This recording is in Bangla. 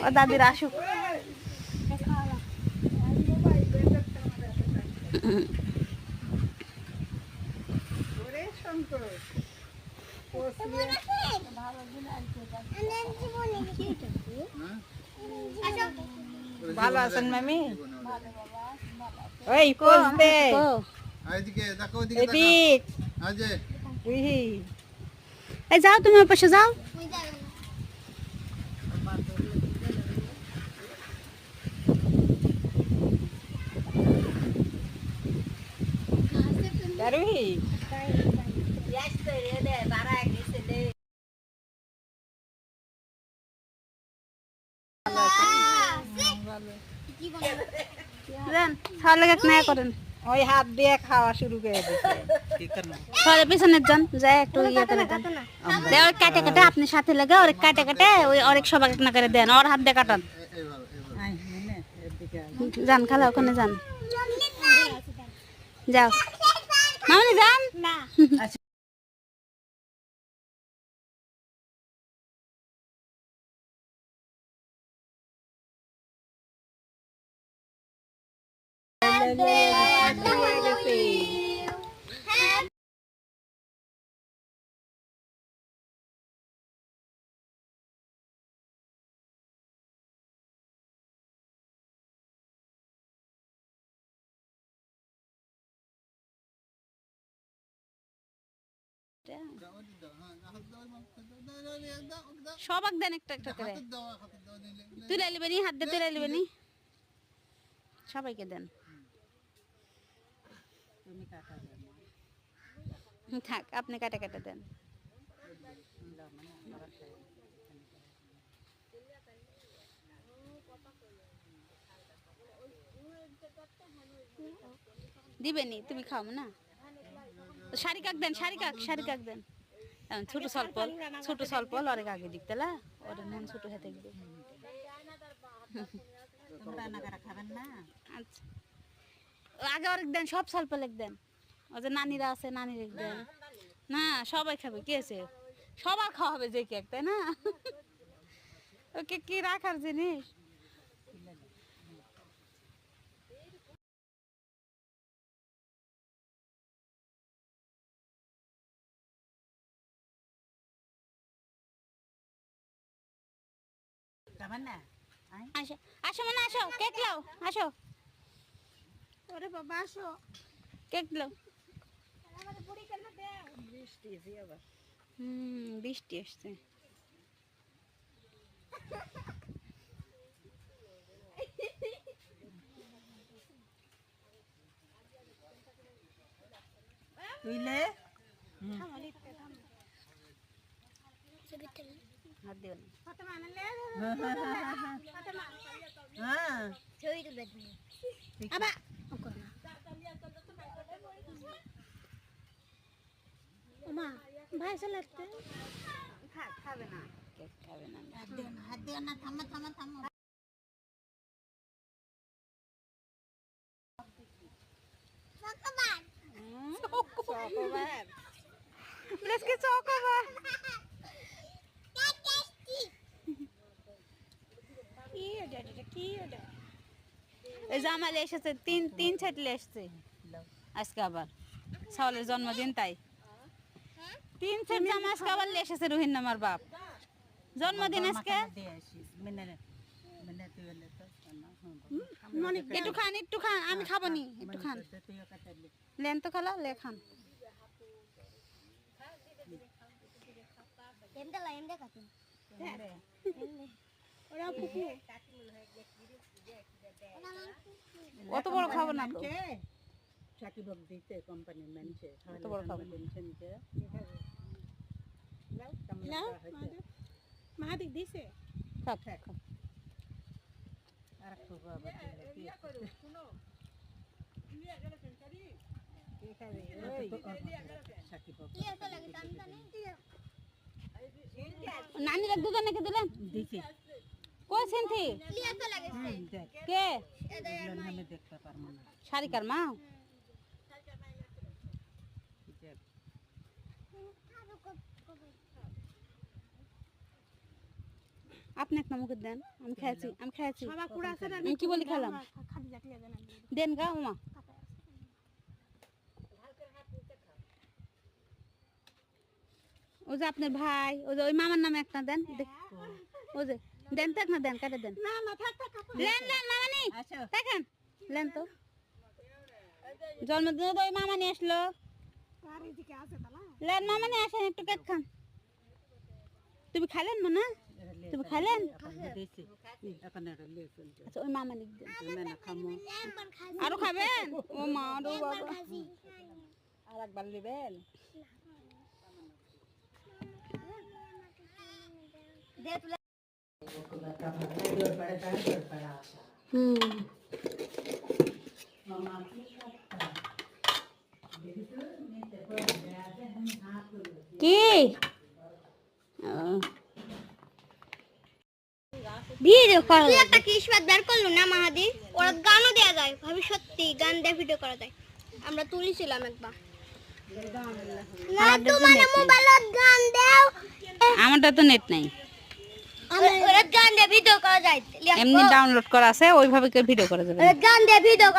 ও দাদির আসুক ভালো আছেন মামি ওই পোজ দে ও, এদিকে দেখো ওদিকে দেখো এদিক আজে উহি এই যাও তুমি ওর পাশে যাও করেন। ওই হাত দিয়ে খাওয়া শুরু করে দিছে। তাহলে পিছনে যান যাই একটু ইয়ে করে দেন দে ওর কাটে কাটে আপনি সাথে লেগে ওর কাটে কাটে ওই অনেক সবাই না করে দেন ওর হাত দিয়ে কাটান। যান খালা ওখানে যান। যাও। মামনি যান। না। দেন একটা হাতে সবাইকে দেন। থাক আপনি কাটে কাটে দেন। দিবেনি তুমি খাও না। শাড়ি কাক দেন শাড়ি কাক শাড়ি কাক দেন। ছোট সলপল ছোট সলপল অনেক আগে দিকতলা ওর মন ছোট খাবেন না আচ্ছা। আগে অনেক দেন সব স্বল্প লেখ দেন। ও যে নানিরা আছে নানি রেখ দেন। না সবাই খাবে কি আছে? সবার খাওয়া হবে যে কেক তাই না? ওকে কি রাখার জিনিস? আসো আসো মানে আসো কেক লাও আসো। ওরে বাবা আসো। কেক লাও। হুম বৃষ্টি আসছে তুইলে হাত দিও না হ্যাঁ আবা ওমা ভাই চলাতে থাক খাবে না কেক খাবে না হাত দিও না থামা থামা থামা চকোবার Let's get chocolate. কি এটা কি এটা? এই এসেছে তিন তিন ছেটলে এসছে আজকে আবার। সাওলের জন্মদিন তাই। তিন সেট জামা আজকে আবার এসেছে রোহিন নামার বাপ। জন্মদিন আজকে? মেনে মেনে একটু খান একটু খান আমি খাব নি একটু খান। তুইও লেন তো খালা লে খান। অত বড় খাব না তো সাকিব দিতে কোম্পানির মানুষে অত বড় খাব না। টেনশনকে মাহাদিক দিছে। থাক থাক। আর খুব কি কে খাবে? নানির এক দুজন দিলেন? দিছি। কই সিনথি? কে? সারিকার মা? আপনি একটা মুখে দেন, আমি খেয়েছি আমি খেয়েছি। আমি কি বলি খেলাম? দেন গা, উমা। ও যে আপনার ভাই ও যে ওই মামার নামে একটা দেন ও যে। দেন থাক না দেন কাটে দেন। লেন লেন মামানি আসো। দেখেন লেন তো। জন্মদিনে তো ওই মামানি আসলো। লেন মামানি আসেন একটু কেক খান। তুমি খাইলেন না তুমি খাইলেন? আচ্ছা ওই মামানি দেন। না না আরও খাবেন? ও মা আরও বাবা। আর একবার নেবেন? হুম কি? ভিডিও করা তুই একটা কিসবাদ বের করল না মাহাদি? ওরা গানও দেওয়া যায় ভাবি সত্যি গান দিয়ে ভিডিও করা যায়। আমরা তুলিছিলাম একবার। না তোমার মোবাইলত গান দাও। আমারটা তো নেট নাই। এমনি ডাউনলোড করা আছে ওইভাবে ভিডিও করা যাবে গান দিয়ে ভিডিও